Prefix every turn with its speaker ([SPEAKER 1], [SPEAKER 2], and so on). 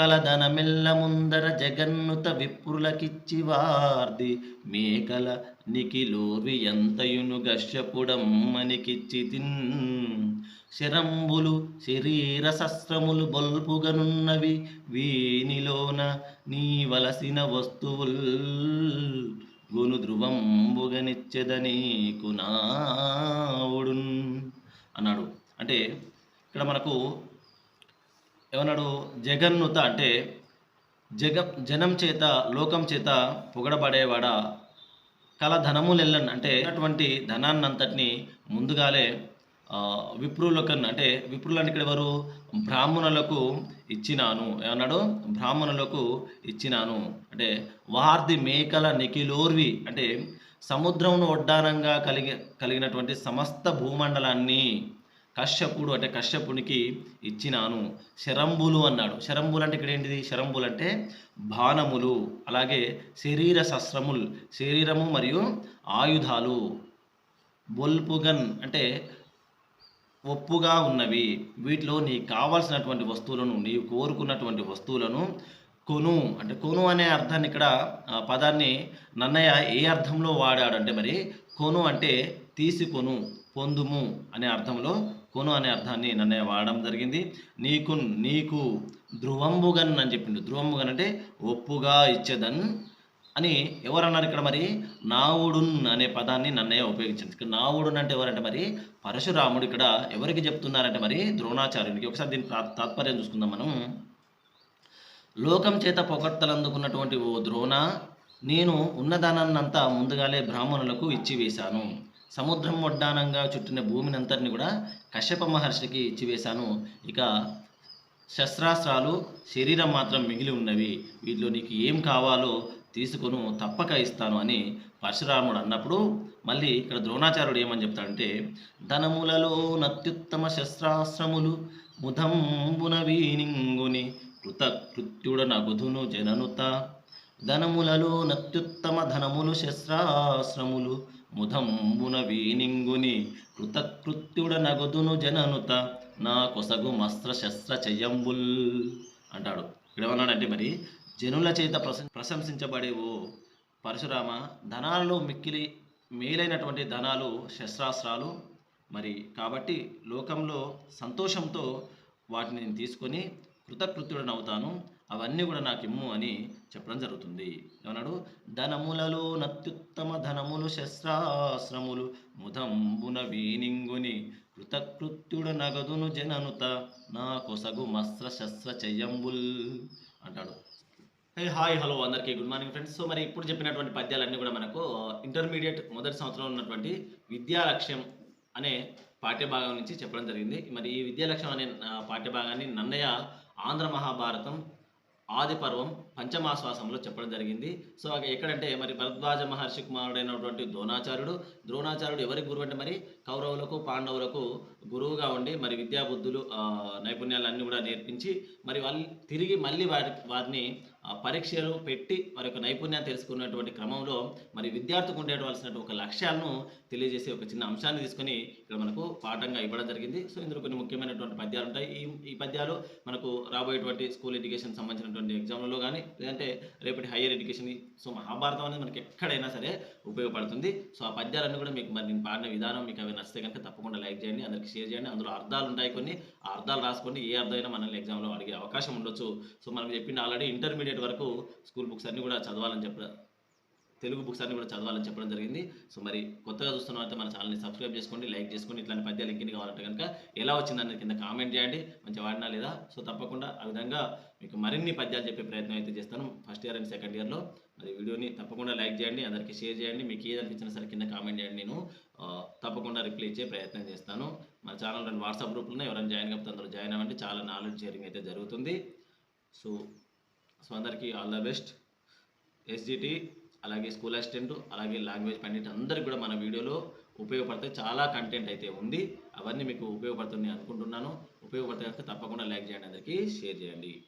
[SPEAKER 1] కలదనమెల్ల ముందర జగన్నుత విప్రులకిచ్చి వార్ది మేకల నికిలోవి ఎంతయును గశ్యపుడమ్మనికిచ్చి తిన్ శరంబులు శరీర శస్త్రములు బొల్పుగనున్నవి. వీనిలోన నీ వలసిన వస్తువుల్ గును ధ్రువంబుగనిచ్చెదనీకు నావుడున్. అన్నాడు. అంటే ఇక్కడ మనకు ఏమన్నాడు? జగన్నుత అంటే జగ జనం చేత లోకం చేత పొగడబడేవాడ కల ధనములెల్లన్ అంటే అటువంటి ధనాన్నంతటిని ముందుగాలే విప్రులకన్ అంటే విప్రులని ఇక్కడ ఎవరు? బ్రాహ్మణులకు ఇచ్చినాను. ఏమన్నాడు? బ్రాహ్మణులకు ఇచ్చినాను. అంటే వార్ది మేకల నిఖిలోర్వి అంటే సముద్రమును ఒడ్డానంగా కలిగి కలిగినటువంటి సమస్త భూమండలాన్ని కశ్యపుడు అంటే కశ్యపునికి ఇచ్చినాను. శరంబులు అన్నాడు. శరంబులు అంటే ఇక్కడ ఏంటిది? శరంబులు అంటే బాణములు అలాగే శరీర శస్త్రములు శరీరము మరియు ఆయుధాలు. బొల్పుగన్ అంటే ఒప్పుగా ఉన్నవి. వీటిలో నీకు కావాల్సినటువంటి వస్తువులను నీవు కోరుకున్నటువంటి వస్తువులను కొను. అంటే కొను అనే అర్థాన్ని ఇక్కడ ఆ పదాన్ని నన్నయ్య ఏ అర్థంలో వాడాడు అంటే మరి కొను అంటే తీసుకొను పొందుము అనే అర్థంలో కొను అనే అర్థాన్ని నన్నయ్య వాడడం జరిగింది. నీకు నీకు ధ్రువంబుగన్ అని చెప్పిండు. ధ్రువంబుగన్ అంటే ఒప్పుగా ఇచ్చేదన్ అని ఎవరన్నారు ఇక్కడ మరి? నావుడున్ అనే పదాన్ని నన్నయ్య ఉపయోగించింది. ఇక్కడ నావుడున్ అంటే ఎవరంటే మరి? పరశురాముడు ఇక్కడ ఎవరికి చెప్తున్నారంటే మరి? ద్రోణాచార్యునికి. ఒకసారి దీని తా- తాత్పర్యం చూసుకుందాం మనం. లోకం చేత పొగడ్తలందుకున్నటువంటి ఓ ద్రోణ నేను ఉన్నదానాన్నంతా ముందుగాలే బ్రాహ్మణులకు ఇచ్చి వేశాను సముద్రం వడ్డానంగా చుట్టిన భూమినంతటిని కూడా కశ్యప మహర్షికి ఇచ్చివేశాను. ఇక శస్త్రాస్త్రాలు శరీరం మాత్రం మిగిలి ఉన్నవి. వీటిలో నీకు ఏం కావాలో తీసుకొను తప్పక ఇస్తాను అని పరశురాముడు అన్నప్పుడు మళ్ళీ ఇక్కడ ద్రోణాచార్యుడు ఏమని చెప్తాడంటే ధనములలో నత్యుత్తమ శస్త్రాస్త్రములు ముదంబున వీనింగుని కృతకృత్యుడ నగుధును జననుత. ధనములలో నత్యుత్తమ ధనములు శస్త్రాశ్రములు ముదంబున వీనింగుని కృతకృత్యుడ నగదును జననుత నా కొసగు మస్త్ర శస్త్ర చెయ్యంబుల్ అంటాడు. ఇక్కడేమన్నాడంటే మరి జనుల చేత ప్రశం ప్రశంసించబడేవో పరశురామ ధనాలలో మిక్కిలి మేలైనటువంటి ధనాలు శస్త్రాస్త్రాలు మరి కాబట్టి లోకంలో సంతోషంతో వాటిని నేను తీసుకొని కృతకృత్యుడనవుతాను. అవన్నీ కూడా నాకు ఇమ్ము అని చెప్పడం జరుగుతుంది. ఏమన్నాడు? ధనములలో నత్యుత్తమ ధనములు శస్త్రాశ్రములు ముదంబున వీనింగుని కృతకృత్యుడ నగదును జననుత నా కొసగు మస్త్ర శస్త్ర చెయ్యంబుల్ అంటాడు. హాయ్ హలో అందరికీ గుడ్ మార్నింగ్ ఫ్రెండ్స్. సో మరి ఇప్పుడు చెప్పినటువంటి పద్యాలన్నీ కూడా మనకు ఇంటర్మీడియట్ మొదటి సంవత్సరంలో ఉన్నటువంటి విద్యా లక్ష్యం అనే పాఠ్యభాగం నుంచి చెప్పడం జరిగింది. మరి ఈ విద్యా లక్ష్యం అనే పాఠ్యభాగాన్ని నన్నయ్య ఆంధ్ర మహాభారతం ఆది పర్వం పంచమాశ్వాసంలో చెప్పడం జరిగింది. సో ఎక్కడంటే మరి భరద్వాజ మహర్షి కుమారుడైనటువంటి ద్రోణాచార్యుడు. ద్రోణాచార్యుడు ఎవరికి గురువు అంటే మరి కౌరవులకు పాండవులకు గురువుగా ఉండి మరి విద్యాబుద్ధులు నైపుణ్యాలన్నీ కూడా నేర్పించి మరి వాళ్ళు తిరిగి మళ్ళీ వారి వారిని పరీక్షలు పెట్టి వారి యొక్క నైపుణ్యాన్ని తెలుసుకున్నటువంటి క్రమంలో మరి విద్యార్థికి ఉండేవలసినటువంటి ఒక లక్ష్యాలను తెలియజేసే ఒక చిన్న అంశాన్ని తీసుకొని ఇక్కడ మనకు పాఠంగా ఇవ్వడం జరిగింది. సో ఇందులో కొన్ని ముఖ్యమైనటువంటి పద్యాలు ఉంటాయి. ఈ ఈ పద్యాలు మనకు రాబోయేటువంటి స్కూల్ ఎడ్యుకేషన్ సంబంధించినటువంటి ఎగ్జామ్లలో కానీ లేదంటే రేపటి హైయర్ ఎడ్యుకేషన్ సో మహాభారతం అనేది మనకి ఎక్కడైనా సరే ఉపయోగపడుతుంది. సో ఆ పద్యాలన్నీ కూడా మీకు మరి నేను పాడిన విధానం మీకు అవి నచ్చితే కనుక తప్పకుండా లైక్ చేయండి అందరికి షేర్ చేయండి. అందులో అర్థాలు ఉంటాయి కొన్ని. ఆ అర్థాలు రాసుకోండి ఏ అర్థమైనా మనల్ని ఎగ్జామ్లో అడిగే అవకాశం అవకాశం ఉండొచ్చు. సో మనకు చెప్పిన ఆల్రెడీ ఇంటర్మీడియట్ వరకు స్కూల్ బుక్స్ అన్ని కూడా చదవాలని చెప్పారు తెలుగు బుక్స్ అన్ని కూడా చదవాలని చెప్పడం జరిగింది. సో మరి కొత్తగా చూస్తున్న అయితే మన ఛానల్ని సబ్స్క్రైబ్ చేసుకోండి లైక్ చేసుకోండి. ఇట్లాంటి పద్యాలు ఇంకిన్ని కావాలంటే కనుక ఎలా వచ్చిందని కింద కామెంట్ చేయండి. మంచి వాడినా లేదా? సో తప్పకుండా ఆ విధంగా మీకు మరిన్ని పద్యాలు చెప్పే ప్రయత్నం అయితే చేస్తాను ఫస్ట్ ఇయర్ అండ్ సెకండ్ ఇయర్లో మరి వీడియోని తప్పకుండా లైక్ చేయండి అందరికీ షేర్ చేయండి. మీకు ఏది అనిపించినా సరే కింద కామెంట్ చేయండి నేను. తప్పకుండా రిప్లై ఇచ్చే ప్రయత్నం చేస్తాను. మన ఛానల్ రెండు వాట్సాప్ గ్రూప్లో ఎవరైనా జాయిన్ కాకపోతే అందులో జాయిన్ అవ్వండి. చాలా నాలెడ్జ్ షేరింగ్ అయితే జరుగుతుంది. సో సో అందరికీ ఆల్ ద బెస్ట్ ఎస్జిటి అలాగే స్కూల్ అసిస్టెంట్ అలాగే లాంగ్వేజ్ పండిట్ అందరికి కూడా మన వీడియోలో ఉపయోగపడతాయి చాలా కంటెంట్ అయితే ఉంది. అవన్నీ మీకు ఉపయోగపడుతుంది అనుకుంటున్నాను. ఉపయోగపడితే కనుక తప్పకుండా లైక్ చేయండి. అందరికీ షేర్ చేయండి.